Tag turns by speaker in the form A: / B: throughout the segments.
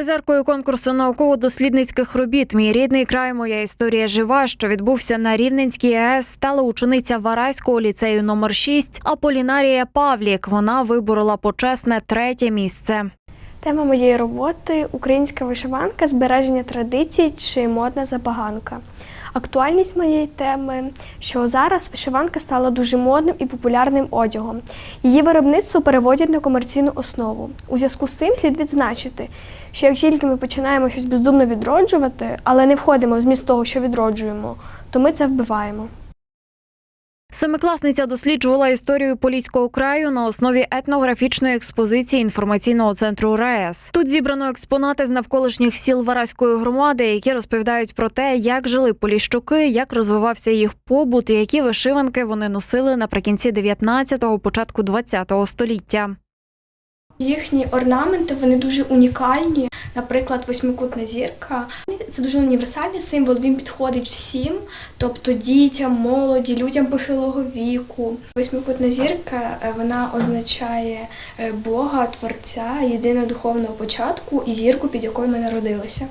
A: Призеркою конкурсу науково-дослідницьких робіт Мій рідний край, моя історія жива, що відбувся на Рівненській АЕС, стала учениця Варайського ліцею номер 6 Аполінарія Павлік. Вона виборола почесне третє місце.
B: Тема моєї роботи українська вишиванка, збереження традицій чи модна забаганка. Актуальність моєї теми, що зараз вишиванка стала дуже модним і популярним одягом. Її виробництво переводять на комерційну основу. У зв'язку з цим слід відзначити, що як тільки ми починаємо щось бездумно відроджувати, але не входимо в зміст того, що відроджуємо, то ми це вбиваємо.
A: Семикласниця досліджувала історію Поліського краю на основі етнографічної експозиції інформаційного центру РаЕС. Тут зібрано експонати з навколишніх сіл Вараської громади, які розповідають про те, як жили поліщуки, як розвивався їх побут і які вишиванки вони носили наприкінці 19-го, початку 20-го століття.
B: Їхні орнаменти вони дуже унікальні. Наприклад, восьмикутна зірка це дуже універсальний символ. Він підходить всім, тобто дітям, молоді, людям похилого віку. Восьмикутна зірка е, вона означає е, Бога, Творця, єдиного духовного початку і зірку, під якою ми народилися.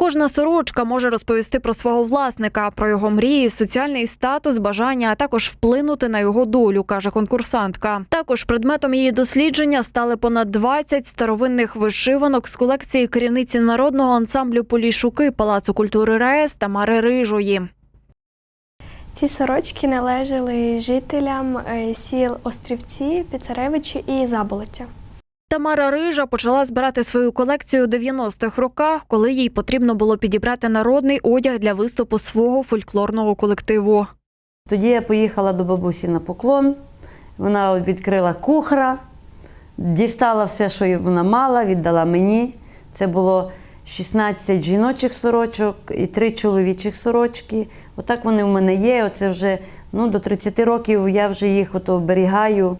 A: Кожна сорочка може розповісти про свого власника, про його мрії, соціальний статус, бажання, а також вплинути на його долю, каже конкурсантка. Також предметом її дослідження стали понад 20 старовинних вишиванок з колекції керівниці народного ансамблю Полішуки Палацу культури РаЕС Тамари Рижої.
B: Ці сорочки належали жителям е, сіл Острівці, Піцаревичі і Заболоття.
A: Тамара Рижа почала збирати свою колекцію у 90-х роках, коли їй потрібно було підібрати народний одяг для виступу свого фольклорного колективу.
C: Тоді я поїхала до бабусі на поклон. Вона відкрила кухра, дістала все, що вона мала, віддала мені. Це було 16 жіночих сорочок і 3 чоловічих сорочки. Отак вони в мене є. Оце вже ну, до 30 років я вже їх оберігаю.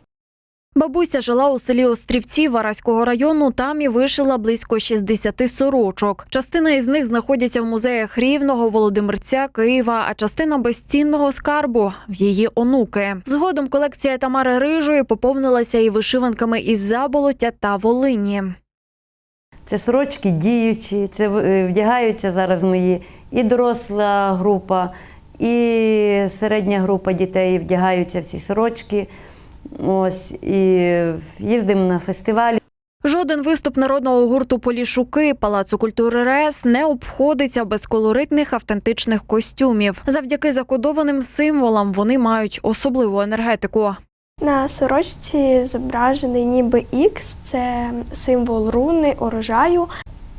A: Бабуся жила у селі Острівці Вараського району. Там і вишила близько 60 сорочок. Частина із них знаходяться в музеях Рівного, Володимирця, Києва, а частина безцінного скарбу в її онуки. Згодом колекція Тамари Рижої поповнилася і вишиванками із Заболоття та Волині.
C: Це сорочки діючі, це е, вдягаються зараз мої і доросла група, і середня група дітей вдягаються в ці сорочки. Ось, і їздимо на фестивалі.
A: Жоден виступ народного гурту Полішуки Палацу культури РЕС не обходиться без колоритних автентичних костюмів. Завдяки закодованим символам вони мають особливу енергетику.
B: На сорочці зображений ніби Ікс, це символ руни, урожаю.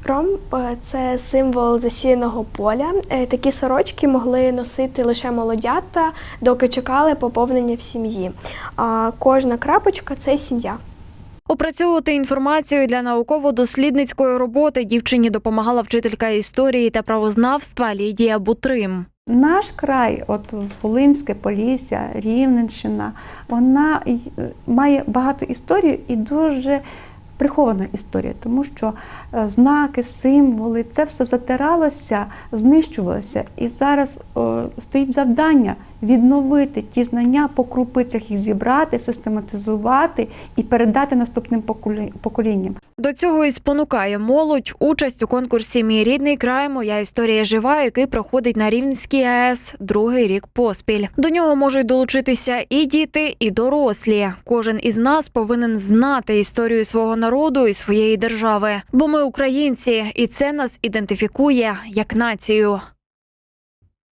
B: Ромб е, це символ засіяного поля. Е, Такі сорочки могли носити лише молодята, доки чекали поповнення в сім'ї. А кожна крапочка це сім'я.
A: Опрацьовувати інформацію для науково-дослідницької роботи дівчині допомагала вчителька історії та правознавства Лідія Бутрим.
D: Наш край, от Волинське, Полісся, Рівненщина, вона й- має багато історій і дуже прихована історія, тому що е, знаки, символи, це все затиралося, знищувалося. І зараз о, стоїть завдання відновити ті знання, по крупицях їх зібрати, систематизувати і передати наступним поколі- поколінням.
A: До цього і спонукає молодь участь у конкурсі Мій рідний край, моя історія жива, який проходить на Рівненській АЕС другий рік поспіль. До нього можуть долучитися і діти, і дорослі. Кожен із нас повинен знати історію свого народу і своєї держави. Бо ми українці, і це нас ідентифікує як націю.